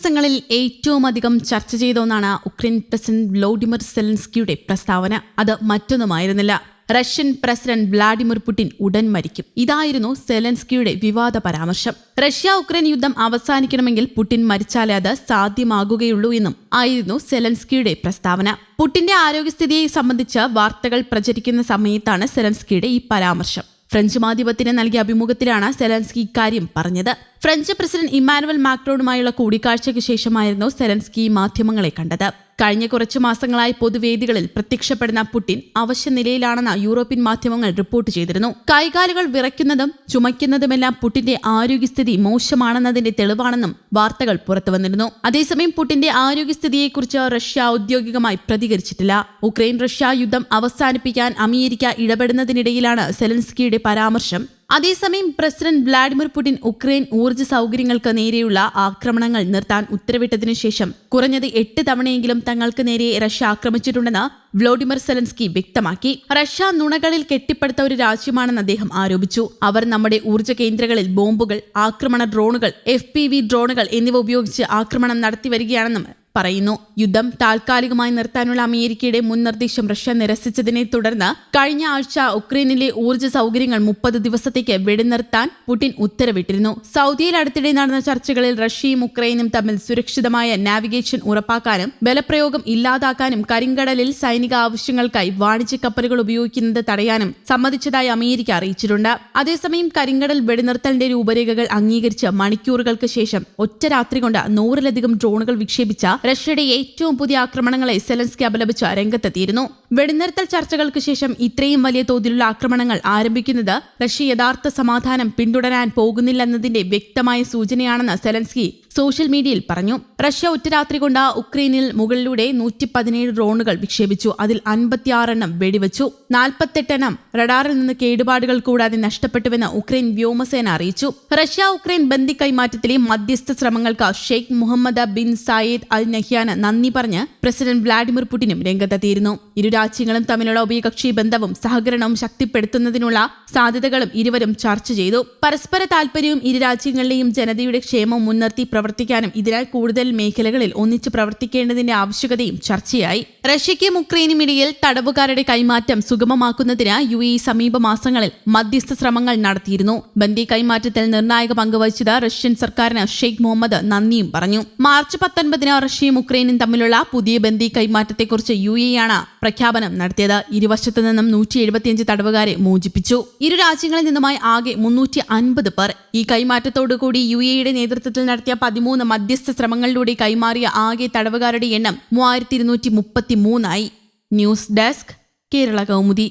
ദിവസങ്ങളിൽ ഏറ്റവും അധികം ചർച്ച ചെയ്ത ഒന്നാണ് ഉക്രൈൻ പ്രസിഡന്റ് വ്ലോഡിമിർ സെലൻസ്കിയുടെ പ്രസ്താവന. അത് മറ്റൊന്നുമായിരുന്നില്ല. റഷ്യൻ പ്രസിഡന്റ് വ്ളാഡിമിർ പുടിൻ ഉടൻ മരിക്കും. ഇതായിരുന്നു സെലൻസ്കിയുടെ വിവാദ പരാമർശം. റഷ്യ ഉക്രൈൻ യുദ്ധം അവസാനിക്കണമെങ്കിൽ പുടിൻ മരിച്ചാലേ അത് സാധ്യമാകുകയുള്ളൂ എന്നും ആയിരുന്നു സെലൻസ്കിയുടെ പ്രസ്താവന. പുടിന്റെ ആരോഗ്യസ്ഥിതിയെ സംബന്ധിച്ച് വാർത്തകൾ പ്രചരിക്കുന്ന സമയത്താണ് സെലൻസ്കിയുടെ ഈ പരാമർശം. ഫ്രഞ്ച് മാധ്യമത്തിന് നൽകിയ അഭിമുഖത്തിലാണ് സെലൻസ്കി ഇക്കാര്യം പറഞ്ഞത്. ഫ്രഞ്ച് പ്രസിഡന്റ് ഇമ്മാനുവൽ മാക്രോണുമായുള്ള കൂടിക്കാഴ്ചയ്ക്ക് ശേഷമായിരുന്നു സെലൻസ്കി മാധ്യമങ്ങളെ കണ്ടത്. കഴിഞ്ഞ കുറച്ചു മാസങ്ങളായി പൊതുവേദികളിൽ പ്രത്യക്ഷപ്പെടുന്ന പുടിൻ അവശ്യ നിലയിലാണെന്ന് യൂറോപ്യൻ മാധ്യമങ്ങൾ റിപ്പോർട്ട് ചെയ്തിരുന്നു. കൈകാലുകൾ വിറയ്ക്കുന്നതും ചുമയ്ക്കുന്നതുമെല്ലാം പുടിന്റെ ആരോഗ്യസ്ഥിതി മോശമാണെന്നതിന്റെ തെളിവാണെന്നും വാർത്തകൾ പുറത്തുവന്നിരുന്നു അതേസമയം പുടിന്റെ ആരോഗ്യസ്ഥിതിയെക്കുറിച്ച് റഷ്യ ഔദ്യോഗികമായി പ്രതികരിച്ചിട്ടില്ല. ഉക്രൈൻ റഷ്യ യുദ്ധം അവസാനിപ്പിക്കാൻ അമേരിക്ക ഇടപെടുന്നതിനിടയിലാണ് സെലൻസ്കിയുടെ പരാമർശം അതേസമയം പ്രസിഡന്റ് വ്ളാഡിമിർ പുടിൻ ഉക്രൈൻ ഊർജ സൗകര്യങ്ങൾക്ക് നേരെയുള്ള ആക്രമണങ്ങൾ നിർത്താൻ ഉത്തരവിട്ടതിനു ശേഷം കുറഞ്ഞത് എട്ട് തവണയെങ്കിലും തങ്ങൾക്ക് നേരെ റഷ്യ ആക്രമിച്ചിട്ടുണ്ടെന്ന് വ്ളോഡിമിർ സെലൻസ്കി വ്യക്തമാക്കി. റഷ്യ നുണകളിൽ കെട്ടിപ്പടുത്ത ഒരു രാജ്യമാണെന്ന് അദ്ദേഹം ആരോപിച്ചു. അവർ നമ്മുടെ ഊർജ കേന്ദ്രങ്ങളിൽ ബോംബുകൾ ആക്രമണ ഡ്രോണുകൾ എഫ് ഡ്രോണുകൾ എന്നിവ ഉപയോഗിച്ച് ആക്രമണം നടത്തി വരികയാണെന്നും പറയുന്നു. യുദ്ധം താൽക്കാലികമായി നിർത്താനുള്ള അമേരിക്കയുടെ മുൻ നിർദ്ദേശം റഷ്യ നിരസിച്ചതിനെ തുടർന്ന് കഴിഞ്ഞ ആഴ്ച ഉക്രൈനിലെ ഊർജ സൗകര്യങ്ങൾ മുപ്പത് ദിവസത്തേക്ക് വെടിനിർത്താൻ പുടിൻ ഉത്തരവിട്ടിരുന്നു. സൗദിയിൽ അടുത്തിടെ നടന്ന ചർച്ചകളിൽ റഷ്യയും ഉക്രൈനും തമ്മിൽ സുരക്ഷിതമായ നാവിഗേഷൻ ഉറപ്പാക്കാനും ബലപ്രയോഗം ഇല്ലാതാക്കാനും കരിങ്കടലിൽ സൈനിക ആവശ്യങ്ങൾക്കായി വാണിജ്യ കപ്പലുകൾ ഉപയോഗിക്കുന്നത് തടയാനും സമ്മതിച്ചതായി അമേരിക്ക അറിയിച്ചിട്ടുണ്ട്. അതേസമയം കരിങ്കടൽ വെടിനിർത്തലിന്റെ രൂപരേഖകൾ അംഗീകരിച്ച് മണിക്കൂറുകൾക്ക് ശേഷം ഒറ്റ രാത്രി കൊണ്ട് നൂറിലധികം ഡ്രോണുകൾ വിക്ഷേപിച്ച റഷ്യയുടെ ഏറ്റവും പുതിയ ആക്രമണങ്ങളെ സെലൻസ്കി അപലപിച്ച് രംഗത്തെത്തിയിരുന്നു. വെടിനിർത്തൽ ചർച്ചകൾക്ക് ശേഷം ഇത്രയും വലിയ തോതിലുള്ള ആക്രമണങ്ങൾ ആരംഭിക്കുന്നത് റഷ്യ യഥാർത്ഥ സമാധാനം പിന്തുടരാൻ പോകുന്നില്ലെന്നതിന്റെ വ്യക്തമായ സൂചനയാണെന്ന് സെലൻസ്കി സോഷ്യൽ മീഡിയയിൽ പറഞ്ഞു റഷ്യ ഒറ്റരാത്രി കൊണ്ട് ഉക്രൈനിൽ മുകളിലൂടെ നൂറ്റി പതിനേഴ് ഡ്രോണുകൾ വിക്ഷേപിച്ചു. അതിൽ അൻപത്തിയാറെണ്ണം വെടിവെച്ചു. നാൽപ്പത്തെട്ടെണ്ണം റഡാറിൽ നിന്ന് കേടുപാടുകൾ കൂടാതെ നഷ്ടപ്പെട്ടുവെന്ന് ഉക്രൈൻ വ്യോമസേന അറിയിച്ചു. റഷ്യ ഉക്രൈൻ ബന്ദി കൈമാറ്റത്തിലെ മധ്യസ്ഥ ശ്രമങ്ങൾക്ക് Sheikh Mohammed bin Zayed Al നഹ്യാന് നന്ദി പറഞ്ഞ് പ്രസിഡന്റ് വ്ളാഡിമിർ പുടിനും രംഗത്തെത്തിയിരുന്നു. ഇരു രാജ്യങ്ങളും തമ്മിലുള്ള ഉഭയകക്ഷി ബന്ധവും സഹകരണവും ശക്തിപ്പെടുത്തുന്നതിനുള്ള സാധ്യതകളും ഇരുവരും ചർച്ച ചെയ്തു. പരസ്പര താൽപര്യവും ഇരു രാജ്യങ്ങളിലെയും ജനതയുടെ ക്ഷേമവും മുൻനിർത്തി പ്രവർത്തിക്കാനും ഇതിനായി കൂടുതൽ മേഖലകളിൽ ഒന്നിച്ച് പ്രവർത്തിക്കേണ്ടതിന്റെ ആവശ്യകതയും ചർച്ചയായി. റഷ്യയ്ക്കും ഉക്രൈനും ഇടയിൽ തടവുകാരുടെ കൈമാറ്റം സുഗമമാക്കുന്നതിന് യു എ സമീപ മാസങ്ങളിൽ മധ്യസ്ഥ ശ്രമങ്ങൾ നടത്തിയിരുന്നു. ബന്ദി കൈമാറ്റത്തിൽ നിർണായക പങ്കുവഹിച്ചത് റഷ്യൻ സർക്കാരിന് ഷെയ്ഖ് മുഹമ്മദ് നന്ദിയും പറഞ്ഞു. മാർച്ച് പത്തൊൻപതിന് റഷ്യയും ഉക്രൈനും തമ്മിലുള്ള പുതിയ ബന്ദി കൈമാറ്റത്തെക്കുറിച്ച് യു എ ആണ് പ്രഖ്യാപനം നടത്തിയത്. ഇരുവശത്തു നിന്നും നൂറ്റി എഴുപത്തിയഞ്ച് തടവുകാരെ മോചിപ്പിച്ചു. ഇരു രാജ്യങ്ങളിൽ നിന്നുമായി ആകെ മുന്നൂറ്റി അൻപത് പേർ. ഈ കൈമാറ്റത്തോടുകൂടി യു എയുടെ നേതൃത്വത്തിൽ നടത്തിയ പതിമൂന്ന് മധ്യസ്ഥ ശ്രമങ്ങളിലൂടെ കൈമാറിയ ആകെ തടവുകാരുടെ എണ്ണം മൂവായിരത്തി ഇരുന്നൂറ്റി മുപ്പത്തി മൂന്നായി ന്യൂസ് ഡെസ്ക് കേരള കൗമുദി.